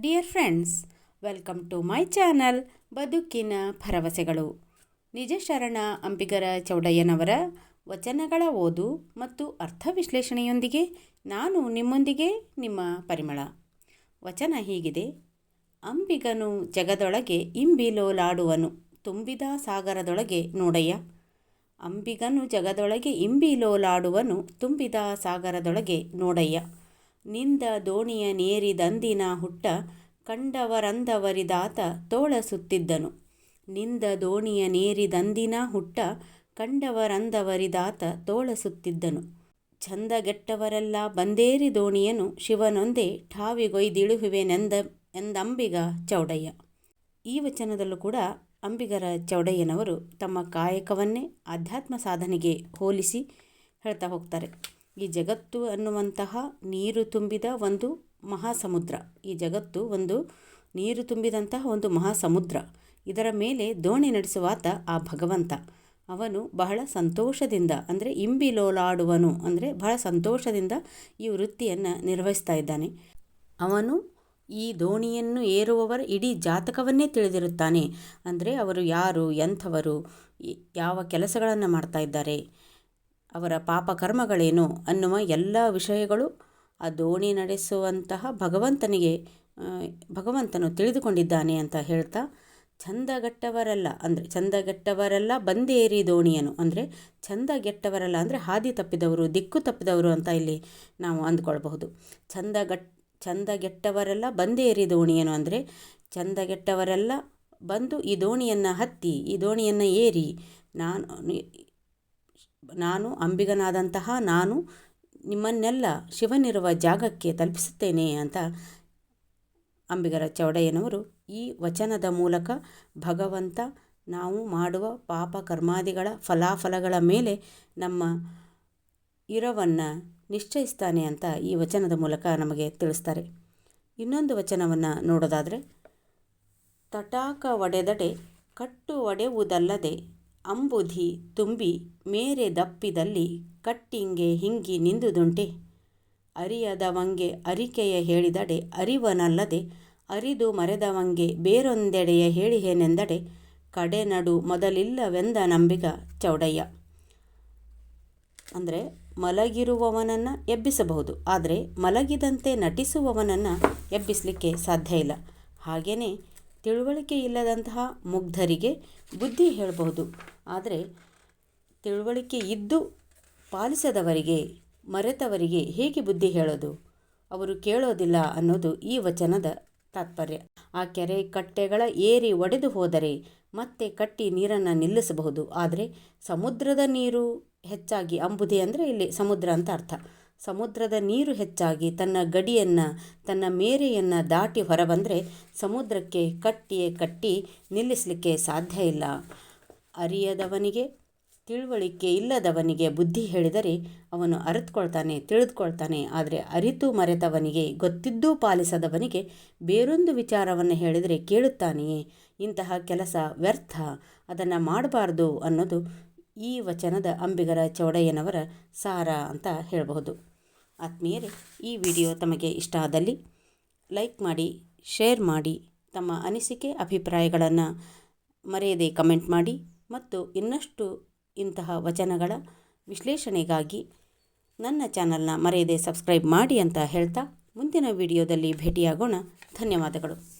Dear friends welcome to my channel ಬದುಕಿನ ಭರವಸೆಗಳು. ನಿಜ ಶರಣ ಅಂಬಿಗರ ಚೌಡಯ್ಯನವರ ವಚನಗಳ ಓದು ಮತ್ತು ಅರ್ಥ ವಿಶ್ಲೇಷಣೆಯೊಂದಿಗೆ ನಾನು ನಿಮ್ಮೊಂದಿಗೆ ನಿಮ್ಮ ಪರಿಮಳ. ವಚನ ಹೀಗಿದೆ, ಅಂಬಿಗನು ಜಗದೊಳಗೆ ಇಂಬಿಲೋಲಾಡುವನು, ತುಂಬಿದ ಸಾಗರದೊಳಗೆ ನೋಡಯ್ಯ. ಅಂಬಿಗನು ಜಗದೊಳಗೆ ಇಂಬಿಲೋಲಾಡುವನು, ತುಂಬಿದ ಸಾಗರದೊಳಗೆ ನೋಡಯ್ಯ. ನಿಂದ ದೋಣಿಯ ನೇರಿದಂದಿನ ಹುಟ್ಟ ಕಂಡವರಂದವರಿದಾತ ತೋಳ ಸುತ್ತಿದ್ದನು ನಿಂದ ದೋಣಿಯ ನೇರಿದಂದಿನ ಹುಟ್ಟ ಕಂಡವರಂದವರಿದಾತ ತೋಳ ಸುತ್ತಿದ್ದನು ಚಂದಗೆಟ್ಟವರೆಲ್ಲ ಬಂದೇರಿ ದೋಣಿಯನು ಶಿವನೊಂದೇ ಠಾವಿಗೊಯ್ದಿಳುಹುವೆನೆಂದ ಎಂದಂಬಿಗ ಚೌಡಯ್ಯ. ಈ ವಚನದಲ್ಲೂ ಕೂಡ ಅಂಬಿಗರ ಚೌಡಯ್ಯನವರು ತಮ್ಮ ಕಾಯಕವನ್ನೇ ಆಧ್ಯಾತ್ಮ ಸಾಧನೆಗೆ ಹೋಲಿಸಿ ಹೇಳ್ತಾ ಹೋಗ್ತಾರೆ. ಈ ಜಗತ್ತು ಅನ್ನುವಂತಹ ನೀರು ತುಂಬಿದ ಒಂದು ಮಹಾಸಮುದ್ರ. ಈ ಜಗತ್ತು ಒಂದು ನೀರು ತುಂಬಿದಂತಹ ಒಂದು ಮಹಾಸಮುದ್ರ. ಇದರ ಮೇಲೆ ದೋಣಿ ನಡೆಸುವಾತ ಆ ಭಗವಂತ. ಅವನು ಬಹಳ ಸಂತೋಷದಿಂದ, ಅಂದರೆ ಇಂಬಿಲೋಲಾಡುವನು, ಅಂದರೆ ಬಹಳ ಸಂತೋಷದಿಂದ ಈ ವೃತ್ತಿಯನ್ನು ನಿರ್ವಹಿಸ್ತಾ ಇದ್ದಾನೆ. ಅವನು ಈ ದೋಣಿಯನ್ನು ಏರುವವರ ಇಡೀ ಜಾತಕವನ್ನೇ ತಿಳಿದಿರುತ್ತಾನೆ. ಅಂದರೆ ಅವರು ಯಾರು, ಎಂಥವರು, ಯಾವ ಕೆಲಸಗಳನ್ನು ಮಾಡ್ತಾ ಇದ್ದಾರೆ ಅವರ ಪಾಪ ಕರ್ಮಗಳೇನು ಅನ್ನುವ ಎಲ್ಲ ವಿಷಯಗಳು ಆ ದೋಣಿ ನಡೆಸುವಂತಹ ಭಗವಂತನಿಗೆ ಭಗವಂತನು ತಿಳಿದುಕೊಂಡಿದ್ದಾನೆ ಅಂತ ಹೇಳ್ತಾ ಚಂದಗೆಟ್ಟವರೆಲ್ಲ ಅಂದರೆ ಚಂದಗೆಟ್ಟವರೆಲ್ಲ ಬಂದೇರಿ ದೋಣಿಯನು ಅಂದರೆ ಚಂದಗೆಟ್ಟವರೆಲ್ಲ ಅಂದರೆ ಹಾದಿ ತಪ್ಪಿದವರು, ದಿಕ್ಕು ತಪ್ಪಿದವರು ಅಂತ ಇಲ್ಲಿ ನಾವು ಅಂದ್ಕೊಳ್ಬಹುದು. ಚಂದಗಟ್ ಚಂದಗೆಟ್ಟವರೆಲ್ಲ ಬಂದೇರಿ ದೋಣಿಯನು ಅಂದರೆ ಚಂದಗೆಟ್ಟವರೆಲ್ಲ ಬಂದು ಈ ದೋಣಿಯನ್ನು ಹತ್ತಿ, ಈ ದೋಣಿಯನ್ನು ಏರಿ, ನಾನು ನಾನು ಅಂಬಿಗನಾದಂತಹ ನಾನು ನಿಮ್ಮನ್ನೆಲ್ಲ ಶಿವನಿರುವ ಜಾಗಕ್ಕೆ ತಲುಪಿಸುತ್ತೇನೆ ಅಂತ ಅಂಬಿಗರ ಚೌಡಯ್ಯನವರು ಈ ವಚನದ ಮೂಲಕ ಭಗವಂತ ನಾವು ಮಾಡುವ ಪಾಪ ಕರ್ಮಾದಿಗಳ ಫಲಾಫಲಗಳ ಮೇಲೆ ನಮ್ಮ ಇರವನ್ನು ನಿಶ್ಚಯಿಸ್ತಾನೆ ಅಂತ ಈ ವಚನದ ಮೂಲಕ ನಮಗೆ ತಿಳಿಸ್ತಾರೆ. ಇನ್ನೊಂದು ವಚನವನ್ನು ನೋಡೋದಾದರೆ, ತಟಾಕ ಒಡೆದಡೆ ಕಟ್ಟು ಒಡೆಯುವುದಲ್ಲದೆ ಅಂಬುಧಿ ತುಂಬಿ ಮೇರೆ ದಪ್ಪಿದಲ್ಲಿ ಕಟ್ಟಿಂಗೆ ಹಿಂಗಿ ನಿಂದುದುಂಟೆ. ಅರಿಯದವಂಗೆ ಅರಿಕೆಯ ಹೇಳಿದಡೆ, ಅರಿವನಲ್ಲದೆ ಅರಿದು ಮರೆದವಂಗೆ ಬೇರೊಂದೆಡೆಯ ಹೇಳಿಹೇನೆಂದಡೆ, ಕಡೆನಡು ಮೊದಲಿಲ್ಲವೆಂದ ನಂಬಿಗ ಚೌಡಯ್ಯ. ಅಂದರೆ ಮಲಗಿರುವವನನ್ನು ಎಬ್ಬಿಸಬಹುದು, ಆದರೆ ಮಲಗಿದಂತೆ ನಟಿಸುವವನನ್ನು ಎಬ್ಬಿಸಲಿಕ್ಕೆ ಸಾಧ್ಯ ಇಲ್ಲ. ಹಾಗೆಯೇ ತಿಳುವಳಿಕೆ ಇಲ್ಲದಂತಹ ಮುಗ್ಧರಿಗೆ ಬುದ್ಧಿ ಹೇಳಬಹುದು. ಆದರೆ ತಿಳುವಳಿಕೆ ಇದ್ದು ಪಾಲಿಸದವರಿಗೆ, ಮರೆತವರಿಗೆ ಹೇಗೆ ಬುದ್ಧಿ ಹೇಳೋದು? ಅವರು ಕೇಳೋದಿಲ್ಲ ಅನ್ನೋದು ಈ ವಚನದ ತಾತ್ಪರ್ಯ. ಆ ಕೆರೆ ಕಟ್ಟೆಗಳ ಏರಿ ಒಡೆದು ಹೋದರೆ ಮತ್ತೆ ಕಟ್ಟಿ ನೀರನ್ನು ನಿಲ್ಲಿಸಬಹುದು. ಆದರೆ ಸಮುದ್ರದ ನೀರು ಹೆಚ್ಚಾಗಿ ಅಂಬುದಿ ಅಂದರೆ ಇಲ್ಲಿ ಸಮುದ್ರ ಅಂತ ಅರ್ಥ. ಸಮುದ್ರದ ನೀರು ಹೆಚ್ಚಾಗಿ ತನ್ನ ಗಡಿಯನ್ನು, ತನ್ನ ಮೇರೆಯನ್ನು ದಾಟಿ ಹೊರಬಂದರೆ ಸಮುದ್ರಕ್ಕೆ ಕಟ್ಟಿಯೇ ಕಟ್ಟಿ ನಿಲ್ಲಿಸಲಿಕ್ಕೆ ಸಾಧ್ಯ ಇಲ್ಲ. ಅರಿಯದವನಿಗೆ, ತಿಳುವಳಿಕೆ ಇಲ್ಲದವನಿಗೆ ಬುದ್ಧಿ ಹೇಳಿದರೆ ಅವನು ಅರಿತುಕೊಳ್ತಾನೆ, ತಿಳಿದುಕೊಳ್ತಾನೆ. ಆದರೆ ಅರಿತು ಮರೆತವನಿಗೆ, ಗೊತ್ತಿದ್ದೂ ಪಾಲಿಸದವನಿಗೆ ಬೇರೊಂದು ವಿಚಾರವನ್ನು ಹೇಳಿದರೆ ಕೇಳುತ್ತಾನೆಯೇ? ಇಂತಹ ಕೆಲಸ ವ್ಯರ್ಥ, ಅದನ್ನು ಮಾಡಬಾರ್ದು ಅನ್ನೋದು ಈ ವಚನದ ಅಂಬಿಗರ ಚೌಡಯ್ಯನವರ ಸಾರ ಅಂತ ಹೇಳಬಹುದು. ಆತ್ಮೀಯರೇ, ಈ ವಿಡಿಯೋ ತಮಗೆ ಇಷ್ಟ ಆದಲ್ಲಿ ಲೈಕ್ ಮಾಡಿ, ಶೇರ್ ಮಾಡಿ, ತಮ್ಮ ಅನಿಸಿಕೆ, ಅಭಿಪ್ರಾಯಗಳನ್ನು ಮರೆಯದೆ ಕಮೆಂಟ್ ಮಾಡಿ. ಮತ್ತು ಇನ್ನಷ್ಟು ಇಂತಹ ವಚನಗಳ ವಿಶ್ಲೇಷಣೆಗಾಗಿ ನನ್ನ ಚಾನಲ್ನ ಮರೆಯದೆ ಸಬ್ಸ್ಕ್ರೈಬ್ ಮಾಡಿ ಅಂತ ಹೇಳ್ತಾ ಮುಂದಿನ ವಿಡಿಯೋದಲ್ಲಿ ಭೇಟಿಯಾಗೋಣ. ಧನ್ಯವಾದಗಳು.